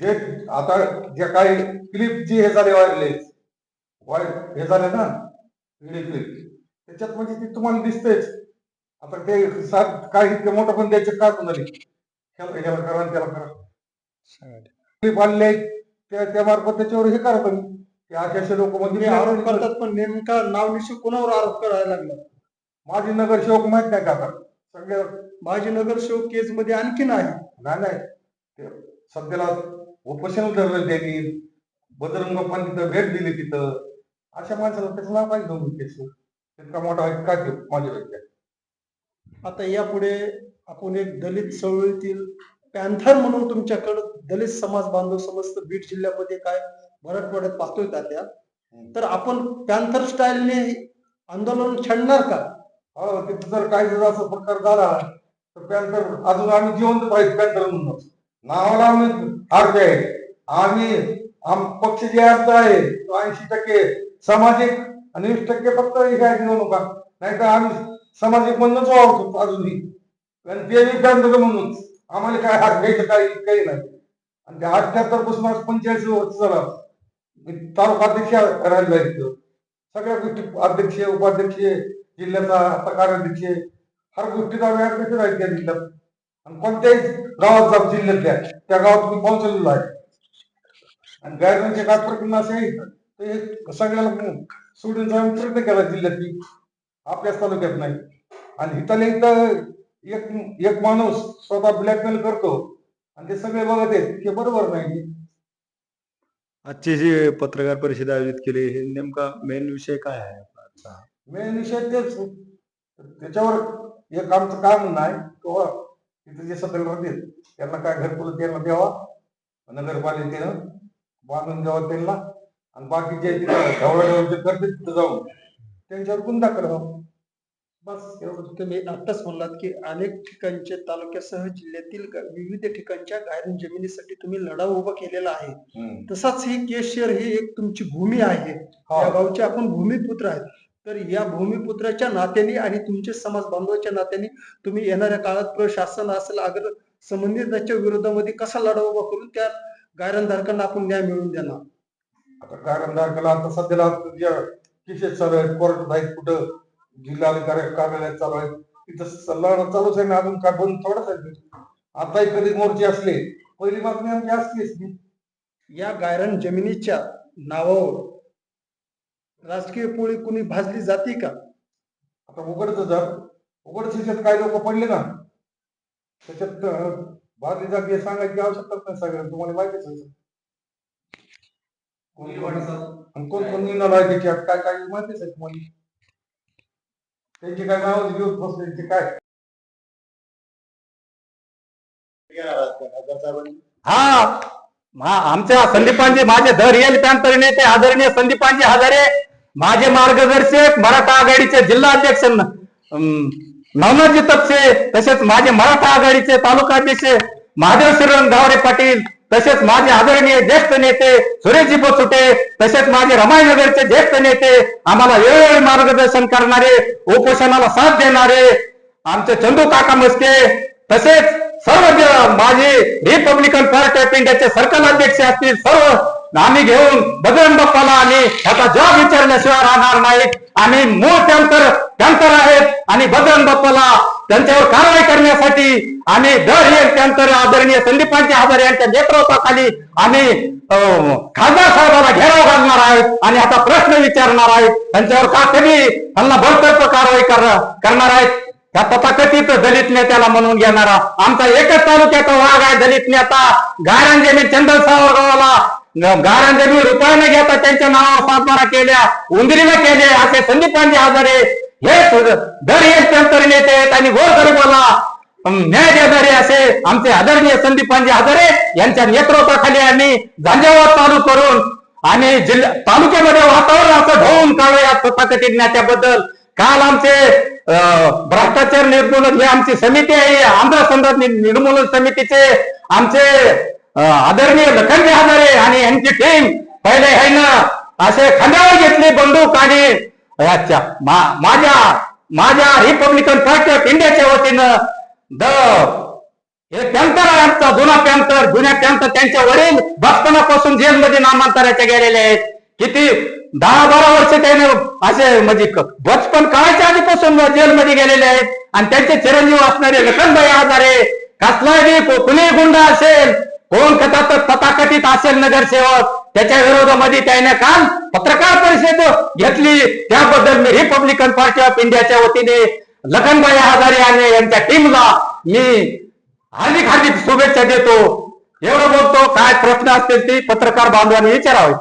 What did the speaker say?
जे आता जे काही क्लिप जी हे झाले वायरले वाय हे झाले ना व्हिडिओ क्लिप त्याच्यात म्हणजे ती तुम्हाला दिसतेच. आता ते सात काय इतके मोठं पण द्यायचे का तुम्हाला ह्याला ह्याला करा आणि त्याला करा. क्लिप आणले त्या त्या मार्फत त्याच्यावर हे करा तुम्ही. ते असे लोक म्हणजे आरोप करतात पण नेमका नाव निश्चित कोणावर आरोप करायला लागला? माझी नगरसेवक माहीत नाही का आता? सगळ्या माझी नगरसेवक केस मध्ये आणखीन आहे. नाही नाही. ते सध्याला उपोषण धरलं त्यांनी बजरंग बाप्पांनी तिथं भेट दिली तिथं. अशा माणसाला त्याचं नाव काय घेऊन केस इतका मोठा ते माझ्या आता यापुढे आपण एक दलित चळवळीतील पॅन्थर म्हणून तुमच्याकडे दलित समाज बांधव समस्त बीड जिल्ह्यामध्ये काय मराठवाड्यात पाहतोय तात्या तर आपण पॅन्थर स्टाईलने आंदोलन छेडणार का? हो तिथं जर काही जर असा प्रकार झाला तर पॅन्थर अजून आम्ही जिवंत पाहिजे पॅन्थर म्हणून. नावाला आम्ही हारते आहे आम्ही आम पक्ष जे अर्थ आहे तो ऐंशी टक्के सामाजिक आणि वीस टक्के फक्त एक काय घेऊ नाही तर आम्ही सामाजिक म्हणूनच वावरतो अजूनही. कारण ते बी म्हणून. म्हणूनच आम्हाला काय हात घ्यायचं काही काही नाही. आणि ते अठ्याहत्तरपासून आज पंच्याऐंशी वर्ष झाला. मी तालुका अध्यक्ष राहिलो आहे तिथं. सगळ्या गोष्टी अध्यक्ष उपाध्यक्ष जिल्ह्याचा आता कार्याध्यक्ष. हर गोष्टीचा व्याज कसे राहील त्या जिल्ह्यात. आणि कोणत्याही गावात जा जिल्ह्यातल्या त्या गावात मी पोहोचलेलो आहे. आणि गायरांचे काय प्रकरण असे ते सगळ्याला सोडून जाऊन प्रयत्न केला जिल्ह्यातली आपल्याच तालुक्यात नाही. आणि इथं इथं एक एक माणूस स्वतः ब्लॅकमेल करतो आणि ते सगळे बघत आहेत हे बरोबर नाही आजची जी पत्रकार परिषद आयोजित केली हे नेमका मेन विषय काय आहे आजचा? मेन विषय तेच. त्याच्यावर एक आमचं काय म्हणणं आहे तो तिथे जे सदस्य राहतील त्यांना काय घरकुल त्यांना द्यावा. नगरपालिकेनं बांधून द्यावा त्यांना. आणि बाकी जे तिथे ढवळाढवळ जे करतील तिथं जाऊन त्यांच्यावर गुन्हा व्हावा बस. एवढं तुम्ही आत्ताच म्हणलात की अनेक ठिकाणचे तालुक्यासह जिल्ह्यातील विविध ठिकाणच्या गायरन जमिनीसाठी तुम्ही लढा उभा केलेला आहे. तसाच ही केशियर ही एक तुमची भूमी आहे. या गावचे आपण भूमिपुत्र आहेत. तर या भूमिपुत्राच्या नात्याने आणि तुमचे समाज बांधवाच्या नात्याने तुम्ही येणाऱ्या काळात प्रशासन असेल अगर संबंधितांच्या विरोधामध्ये कसा लढा उभा करून त्या गायरनधारकांना आपण न्याय मिळवून देणार आता कारणधारकाला आता सध्याला ज्या केसेस चालू आहेत कोर्टात आहेत कुठं जिल्हाधिकारी कार्यालयात चालू आहेत तिथं सल्ला चालूच आहे ना अजून काय बंद थोडंच आहे ते. आताही कधी मोर्चे असले पहिली बातमी आमची असली असती या गायरन जमिनीच्या नावावर राजकीय पोळी कुणी भाजली जाते का? आता उघडच जर उघडच ह्याच्यात काही लोक पडले ना त्याच्यात भारतीय जाती सांगायची आवश्यकताच नाही सगळ्यांना तुम्हाला माहितीच आहे कोण कोण आहे त्याच्यात काय काय माहितीच आहे तुम्हाला? त्यांची काय नाव घेऊन बसले त्यांचे काय? हा मा- आमच्या संदीपांजी माझे धर येल पॅन्तर नेते आदरणीय संदीपांजी हजारे माझे मार्गदर्शक मराठा आघाडीचे जिल्हा अध्यक्ष न- नवनाथजी तपसे तसेच माझे मराठा आघाडीचे तालुका अध्यक्ष महादेव श्रीरंग गावरे पाटील तसेच माझे आदरणीय ज्येष्ठ नेते सुरेशजी बोचुटे तसेच माझे रमाईनगरचे ज्येष्ठ नेते आम्हाला वेळोवेळी मार्गदर्शन करणारे उपोषणाला साथ देणारे आमचे चंदू काका मस्के तसेच सर्व माझे रिपब्लिकन पार्टी ऑफ इंडियाचे सर्कल अध्यक्ष असतील सर्व आम्ही घेऊन बजरंग बाप्पाला आणि आता जॉब विचारल्याशिवाय राहणार नाहीत आम्ही मूळ त्यांतर त्यांतर आहेत. आणि बजरंग बाप्पाला त्यांच्यावर कारवाई करण्यासाठी आम्ही दर एक त्यांतर आदरणीय संदीपांचे हजारे यांच्या नेतृत्वाखाली आम्ही खासदार साहेबाला घेराव घालणार आहेत. आणि आता प्रश्न विचारणार आहेत. त्यांच्यावर का कधी त्यांना बळकट कारवाई करणार आहेत? त्या तथाकथित दलित नेत्याला म्हणून घेणारा? आमचा एकच तालुक्याचा वाघ आहे दलित नेता. गायरांजमी चंदन सावरगावाला गायरांजमी रुपयाने घेता त्यांच्या नावावर सातबारा केल्या उंदरीला केले असे संदीपांजी आजारे. हे दर एक त्यांतर नेते आहेत आणि गोरगरिबाला अं, न्याय देणारे असे आमचे आदरणीय संदीपांजी हजारे यांच्या नेतृत्वाखाली आम्ही गांजावर चालू करून आणि जिल्हा तालुक्यामध्ये वातावरण असं ढवून काढलं या तथाकथित नेत्याबद्दल काल आमचे भ्रष्टाचार निर्मूलन हे आमची समिती आहे आंध्र संघ निर्मूलन समितीचे आमचे आदरणीय लखनजी हजारे आणि यांची टीम पहिले आहे ना असे खांद्यावर घेतली बंदूक आणि अच्छा माझ्या माझ्या रिपब्लिकन पार्टी ऑफ इंडियाच्या वतीनं द हे पॅन्थर आहे आमचा जुना पॅन्थर जुन्या पॅन्थर त्यांच्या वडील बचपनापासून जेलमध्ये नामांतराच्या गेलेले आहेत. किती? दहा बारा वर्ष त्याने असे म्हणजे क- बचपन काळाच्या आधीपासून जेलमध्ये गेलेले आहेत. आणि त्यांचे चिरंजीव असणारे लखनभाई आजारे कसलाही को- कुणी गुंड असेल कोण कथात तथाकथित असेल नगरसेवक त्याच्या विरोधामध्ये त्याने काल पत्रकार परिषद घेतली. त्याबद्दल मी रिपब्लिकन पार्टी ऑफ इंडियाच्या वतीने लखनभाई हजारे आणि यांच्या टीमला मी हार्दिक हार्दिक शुभेच्छा देतो. एवढं बोलतो. काय प्रश्न असतील ते पत्रकार बांधवांनी विचारावे.